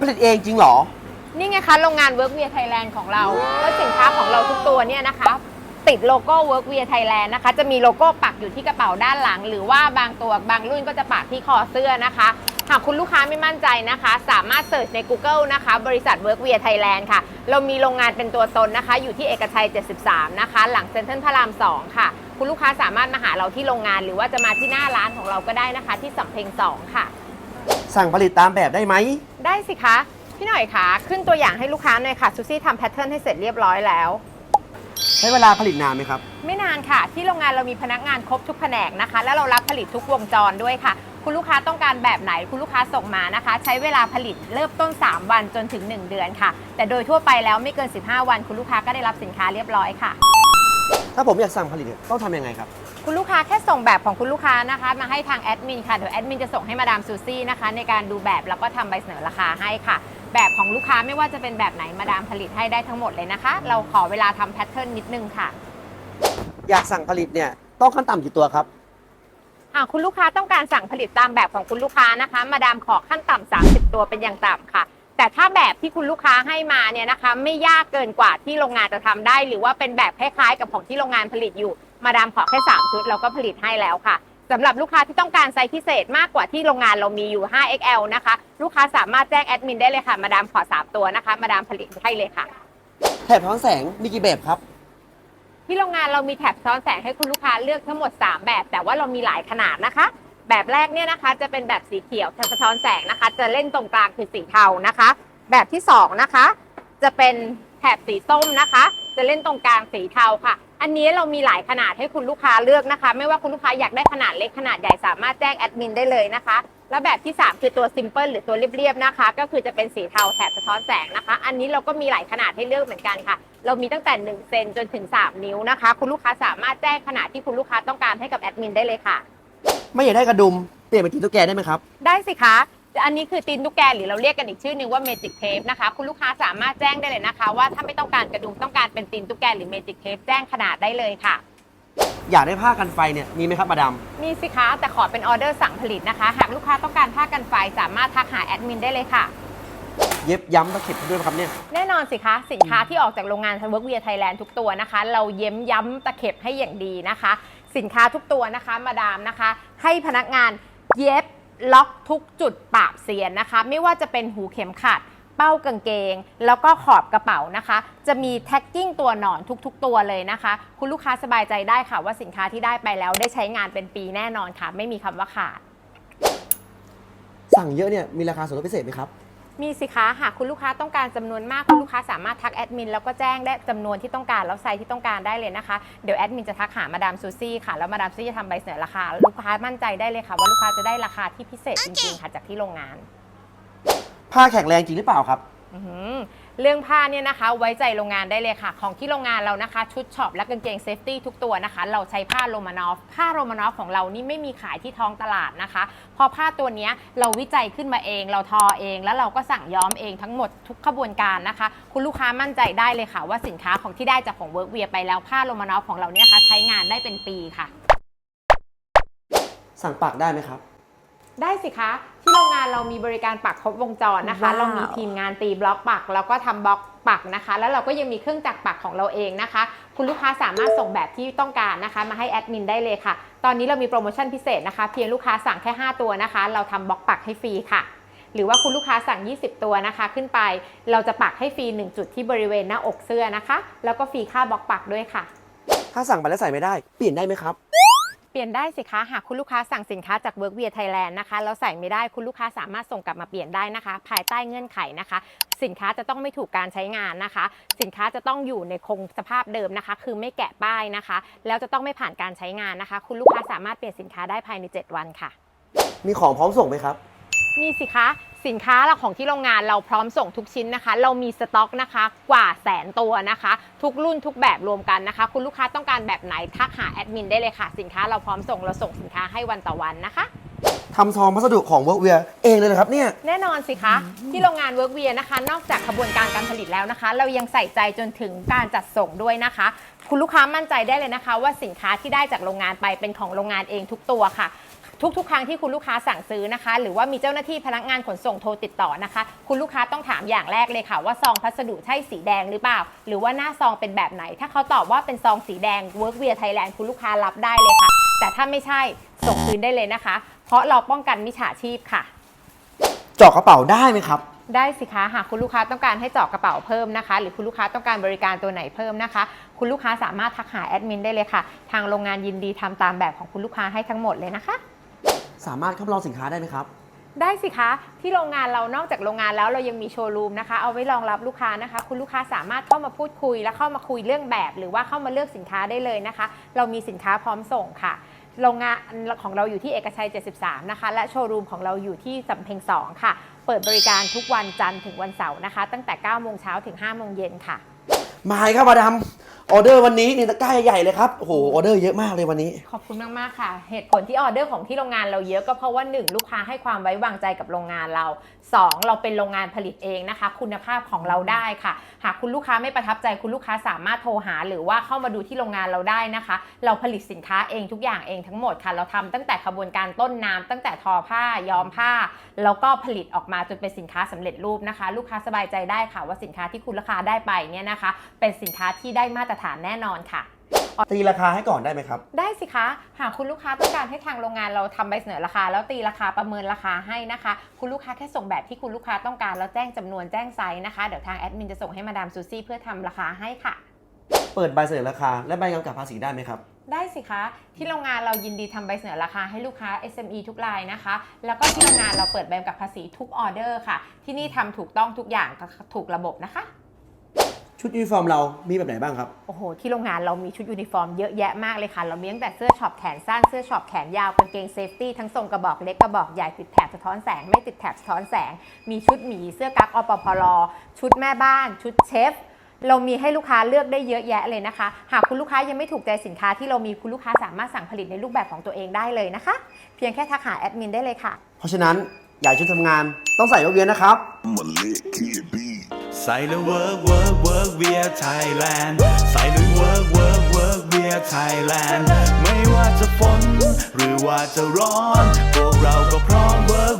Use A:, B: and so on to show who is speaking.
A: ผลิตเองจริงเหรอ
B: นี่ไงคะโรงงาน Work Via Thailand ของเราแล้วสินค้าของเราทุกตัวเนี่ยนะคะ ติดโลโก้ Work Via Thailand นะคะ จะมีโลโก้ปักอยู่ที่กระเป๋าด้านหลัง หรือว่าบางตัวบางรุ่นก็จะปักที่คอเสื้อนะคะ หากคุณลูกค้าไม่มั่นใจนะคะ สามารถเสิร์ชใน Google นะคะ บริษัท Work Via Thailand ค่ะ เรามีโรงงานเป็นตัวตนนะคะ อยู่ที่เอกชัย 73 นะคะ หลังเซ็นทรัลพระราม 2 ค่ะ คุณลูกค้าสามารถมาหาเราที่โรงงาน หรือว่าจะมาที่หน้าร้านของเราก็ได้นะคะ ที่สำเพ็ง 2 ค่ะ
A: สั่งผลิตตามแบบได้ไหม
B: ได้สิคะ พี่หน่อยคะขึ้นตัวอย่างให้ลูกค้าหน่อยค่ะซูซี่ทำแพทเทิร์นให้เสร็จเรียบร้อยแล้ว
A: ใช้เวลาผลิตนานไหมครับ
B: ไม่นานค่ะ ที่โรงงานเรามีพนักงานครบทุกแผนกนะคะ แล้วเรารับผลิตทุกวงจรด้วยค่ะ คุณลูกค้าต้องการแบบไหน คุณลูกค้าส่งมานะคะ ใช้เวลาผลิตเริ่มต้น 3 วันจนถึง 1 เดือนค่ะ แต่โดยทั่วไปแล้วไม่เกิน 15 วัน คุณลูกค้าก็ได้รับสินค้าเรียบร้อยค่ะ
A: ถ้าผมอยากสั่งผลิตเนี่ยต้องทำยังไงครับ
B: คุณลูกค้าแค่ส่งแบบของคุณลูกค้านะคะมาให้ทางแอดมินค่ะเดี๋ยวแอดมินจะส่งให้มาดามซูซี่นะคะในการดูแบบแล้วก็ทำใบเสนอราคาให้ค่ะ แบบของลูกค้าไม่ว่าจะเป็นแบบไหนมาดามผลิตให้ได้ทั้งหมดเลยนะคะ เราขอเวลาทำแพทเทิร์นนิดนึงค่ะ
A: อยากสั่งผลิตเนี่ยต้องขั้นต่ำกี่ตัวครับ
B: หากคุณลูกค้าต้องการสั่งผลิตตามแบบของคุณลูกค้านะคะ มาดามขอขั้นต่ำ30 ตัวเป็นอย่างต่ำค่ะ แต่ถ้าแบบที่คุณลูกค้าให้มาเนี่ยนะคะ ไม่ยากเกินกว่าที่โรงงานจะทำได้ หรือว่าเป็นแบบคล้ายๆ กับของที่โรงงานผลิตอยู่ มาดามขอแค่ 3 ชุดเราก็ผลิตให้แล้วค่ะสำหรับลูกค้าที่ต้องการไซส์พิเศษมากกว่าที่โรงงานเรามีอยู่ 5XL นะคะ ลูกค้าสามารถแจ้งแอดมินได้เลยค่ะ มาดามขอ 3 ตัวนะคะ มาดามผลิตให้เลยค่ะ
A: แถบท้อนแสงมีกี่แบบครับ
B: ที่โรงงานเรามีแถบซ้อนแสงให้คุณลูกค้าเลือกทั้งหมด 3 แบบ แต่ว่าเรามีหลายขนาดนะคะ แบบแรกเนี่ยนะคะ จะเป็นแบบสีเขียวสะท้อนแสงนะคะ จะเล่นตรงกลางคือสีเทานะคะ แบบที่ 2 นะคะ จะเป็นแถบสีส้มนะคะ จะเล่นตรงกลางสีเทาค่ะ อันนี้เรามีหลายขนาดให้คุณลูกค้าเลือกนะคะ ไม่ว่าคุณลูกค้าอยากได้ขนาดเล็กขนาดใหญ่สามารถแจ้งแอดมินได้เลยนะคะ แล้วแบบที่ 3 คือตัวซิมเพิลหรือตัวเรียบๆนะคะ ก็คือจะเป็นสีเทาแถบสะท้อนแสงนะคะ อันนี้เราก็มีหลายขนาดให้เลือกเหมือนกันค่ะ เรามีตั้งแต่1เซนจนถึง 3 นิ้วนะคะ คุณลูกค้าสามารถแจ้งขนาดที่คุณลูกค้าต้องการให้กับแอดมินได้เลยค่ะ
A: ไม่อยากได้กระดุมเปลี่ยนเป็นตีนตุ๊กแกได้ไหมครับ
B: ได้สิคะ อันนี้คือตีนตุ๊กแกหรือเราเรียกกันอีกชื่อหนึ่งว่าเมจิกเทปนะคะ คุณลูกค้าสามารถแจ้งได้เลยนะคะ ว่าถ้าไม่ต้องการกระดุมต้องการเป็นตีนตุ๊กแกหรือเมจิกเทปแจ้งขนาดได้เลยค่ะ
A: อยากได้ผ้ากันไฟเนี่ยมีไหมครับมาดาม
B: มีสิคะแต่ขอเป็นออเดอร์สั่งผลิตนะคะ หากลูกค้าต้องการผ้ากันไฟสามารถทักหาแอดมินได้เลยค่ะ
A: เย็บย้ำตะเข็บด้วยไหมครับเนี่ย
B: แน่นอนสิคะ สินค้าที่ออกจากโรงงานทันเวิร์กเวียไทยแลนด์ทุกตัวนะคะ เราเย้มย้ำตะเข็บให้อย่างดีนะคะ สินค้าทุกตัวนะคะมาดามนะคะ ให้พนักงานเย็บ ล็อกทุกจุดปราบเสียนนะคะ ไม่ว่าจะเป็นหูเข็มขัด เป้ากางเกง แล้วก็ขอบกระเป๋านะคะ จะมีแท็กกิ้งตัวหนอนทุกๆ ตัวเลยนะคะ คุณลูกค้าสบายใจได้ค่ะว่าสินค้าที่ได้ไปแล้วได้ใช้งานเป็นปีแน่นอนค่ะ ไม่มีคำว่าขาด
A: สั่งเยอะเนี่ยมีราคาส่วนลดพิเศษไหมครับ
B: มีสิคะหากคุณลูกค้าต้องการจำนวนมากคุณลูกค้าสามารถทักแอดมินแล้วก็แจ้งได้จำนวนที่ต้องการแล้วไซส์ที่ต้องการได้เลยนะคะเดี๋ยวแอดมินจะทักหามาดามซูซี่ค่ะแล้วมาดามซูซี่จะทำใบเสนอราคา ลูกค้ามั่นใจได้เลยค่ะ ว่าลูกค้าจะได้ราคาที่พิเศษจริงๆค่ะจากที่โรงงาน
A: ผ้าแข็งแรงจริงหรือเปล่าครับ
B: อื้อหือ เรื่องผ้าเนี่ยนะคะ ไว้ใจโรงงานได้เลยค่ะ ของที่โรงงานเรานะคะ ชุดช็อปและกางเกงเซฟตี้ทุกตัวนะคะ เราใช้ผ้าโรมานอฟ ผ้าโรมานอฟของเรานี่ไม่มีขายที่ท้องตลาดนะคะพราะผ้าตัวนี้เราวิจัยขึ้นมาเอง เราทอเอง แล้วเราก็สั่งย้อมเองทั้งหมดทุกขบวนการนะคะ คุณลูกค้ามั่นใจได้เลยค่ะ ว่าสินค้าของที่ได้จากของเวิร์กเวียไปแล้วผ้าโรมานอฟของเราเนี่ยนะคะใช้งานได้เป็นปีค่ะ
A: สั่งปักได้ไหมครับ
B: ได้สิคะ ที่โรงงานเรามีบริการปักครบวงจรนะคะ
A: ว้าว
B: เรามีทีมงานตีบล็อกปัก แล้วก็ทำบล็อกปักนะคะ แล้วเราก็ยังมีเครื่องจักรปักของเราเองนะคะ คุณลูกค้าสามารถส่งแบบที่ต้องการนะคะ มาให้แอดมินได้เลยค่ะ ตอนนี้เรามีโปรโมชั่นพิเศษนะคะ เพียงลูกค้าสั่งแค่ 5 ตัวนะคะ เราทำบล็อกปักให้ฟรีค่ะ หรือว่าคุณลูกค้าสั่ง 20 ตัวนะคะ ขึ้นไป เราจะปักให้ฟรี1จุดที่บริเวณหน้าอกเสื้อนะคะ แล้วก็ฟรีค่าบล็อกปักด้วยค่ะ
A: ถ้าสั่งไปแล้วใส่ไม่ได้ เปลี่ยนได้ไหมครับ
B: เปลี่ยนได้สิคะหากคุณลูกค้าสั่งสินค้าจาก Work Via Thailand นะคะแล้วใส่ไม่ได้คุณลูกค้าสามารถส่งกลับมาเปลี่ยนได้นะคะ ภายใต้เงื่อนไขนะคะ สินค้าจะต้องไม่ถูกการใช้งานนะคะ สินค้าจะต้องอยู่ในคงสภาพเดิมนะคะ คือไม่แกะป้ายนะคะ แล้วจะต้องไม่ผ่านการใช้งานนะคะ คุณลูกค้าสามารถเปลี่ยนสินค้าได้ภายใน 7 วันค่ะ
A: มีของพร้อมส่งไหมครับ
B: นี่สิคะ สินค้าเราของที่โรงงานเราพร้อมส่งทุกชิ้นนะคะ เรามีสต็อกนะคะ กว่าแสนตัวนะคะ ทุกรุ่นทุกแบบรวมกันนะคะ คุณลูกค้าต้องการแบบไหนทักหาแอดมินได้เลยค่ะ สินค้าเราพร้อมส่งเราส่งสินค้าให้วันต่อวันนะคะ
A: ทำซองพัสดุของเวิร์กเวียเองเลยนะครับเนี่ย
B: แน่นอนสิคะที่โรงงานเวิร์กเวียนะคะ นอกจากขบวนการการผลิตแล้วนะคะ เรายังใส่ใจจนถึงการจัดส่งด้วยนะคะ คุณลูกค้ามั่นใจได้เลยนะคะ ว่าสินค้าที่ได้จากโรงงานไปเป็นของโรงงานเองทุกตัวค่ะ ทุกๆ ครั้งที่คุณลูกค้าสั่งซื้อนะคะ หรือว่ามีเจ้าหน้าที่พนักงานขนส่งโทรติดต่อนะคะ คุณลูกค้าต้องถามอย่างแรกเลยค่ะ ว่าซองพัสดุใช่สีแดงหรือเปล่า หรือว่าหน้าซองเป็นแบบไหน ถ้าเขาตอบว่าเป็นซองสีแดง Work Via Thailand คุณลูกค้ารับได้เลยค่ะ แต่ถ้าไม่ใช่ส่งคืนได้เลยนะคะ เพราะเราป้องกันมิจฉาชีพค่ะ
A: เจาะกระเป๋าได้ไหมครับ
B: ได้สิคะหากคุณลูกค้าต้องการให้เจาะกระเป๋าเพิ่มนะคะ หรือคุณลูกค้าต้องการบริการตัวไหนเพิ่มนะคะ คุณลูกค้าสามารถทักหาแอดมินได้เลยค่ะ ทางโรงงานยินดีทำตามแบบของคุณลูกค้าให้ทั้งหมดเลยนะคะ
A: สามารถคัดลองสินค้าได้ไหมครับ
B: ได้สิคะ ที่โรงงานเรานอกจากโรงงานแล้วเรายังมีโชว์รูมนะคะ เอาไว้รองรับลูกค้านะคะ คุณลูกค้าสามารถเข้ามาพูดคุย และเข้ามาคุยเรื่องแบบ หรือว่าเข้ามาเลือกสินค้าได้เลยนะคะ เรามีสินค้าพร้อมส่งค่ะ โรงงานของเราอยู่ที่เอกชัย 73 นะคะ และโชว์รูมของเราอยู่ที่สำเพ็ง 2 ค่ะ เปิดบริการทุกวันจันทร์ถึงวันเสาร์นะคะ ตั้งแต่ 9 โมงเช้าถึง 5 โมงเย็นค่ะ
A: มาเลยครับมาดาม ออเดอร์วันนี้นี่ตะกร้าใหญ่ๆเลยครับโอ้โหออเดอร์เยอะมากเลยวันนี้
B: ขอบคุณมาก ๆ ค่ะ เหตุผลที่ออเดอร์ของที่โรงงานเราเยอะก็เพราะว่า 1 ลูกค้าให้ความไว้วางใจกับโรงงานเรา 2 เราเป็นโรงงานผลิตเองนะคะ คุณภาพของเราได้ค่ะ หากคุณลูกค้าไม่ประทับใจคุณลูกค้าสามารถโทรหา หรือว่าเข้ามาดูที่โรงงานเราได้นะคะ เราผลิตสินค้าเองทุกอย่างเองทั้งหมดค่ะ เราทำตั้งแต่ขบวนการต้นน้ำตั้งแต่ทอผ้าย้อมผ้า แล้วก็ผลิตออกมาจนเป็นสินค้าสำเร็จรูปนะคะ ลูกค้าสบายใจได้ค่ะว่าสินค้าที่คุณลูกค้าได้ไปเนี่ยนะคะ เป็นสินค้าที่ได้มาตรฐานแน่นอนค่ะ
A: ตีราคาให้ก่อนได้ไหมครับ
B: ได้สิคะ หากคุณลูกค้าต้องการให้ทางโรงงานเราทำใบเสนอราคา แล้วตีราคาประเมินราคาให้นะคะ คุณลูกค้าแค่ส่งแบบที่คุณลูกค้าต้องการแล้วแจ้งจำนวนแจ้งไซส์นะคะ เดี๋ยวทางแอดมินจะส่งให้มาดามซูซี่เพื่อทำราคาให้ค่ะ
A: เปิดใบเสนอราคาและใบกำกับภาษีได้ไหมครับ
B: ได้สิคะ ที่โรงงานเรายินดีทำใบเสนอราคาให้ลูกค้า SME ทุกรายนะคะ แล้วก็ที่โรงงานเราเปิดใบกำกับภาษีทุกออเดอร์ค่ะ ที่นี่ทำถูกต้องทุกอย่างถูกระบบนะคะ
A: ชุดยูนิฟอร์มเรามีแบบไหนบ้างครับ
B: โอ้โห ที่โรงงานเรามีชุดยูนิฟอร์มเยอะแยะมากเลยค่ะ เรามีตั้งแต่เสื้อช็อปแขนสั้น เสื้อช็อปแขนยาว กางเกงเซฟตี้ ทั้งทรงกระบอกเล็กกระบอกใหญ่ติดแถบสะท้อนแสง ไม่ติดแถบสะท้อนแสง มีชุดหมี เสื้อกั๊กอปพลชุดแม่บ้าน ชุดเชฟ เรามีให้ลูกค้าเลือกได้เยอะแยะเลยนะคะ หากคุณลูกค้ายังไม่ถูกใจสินค้าที่เรามีคุณลูกค้าสามารถสั่งผลิตในรูปแบบของตัวเองได้เลยนะคะ เพียงแค่ทักหาแอดมินได้เลยค่ะ
A: เพราะฉะนั้นอยากชุดทำงานต้องใส่ยกเวียนนะครับ
C: I'm a lit kid B.
D: ใส่แล้ว work work work via Thailand ใส่แล้ว work work work via Thailand ไม่ว่าจะฝนหรือว่าจะร้อน พวกเราก็พร้อม work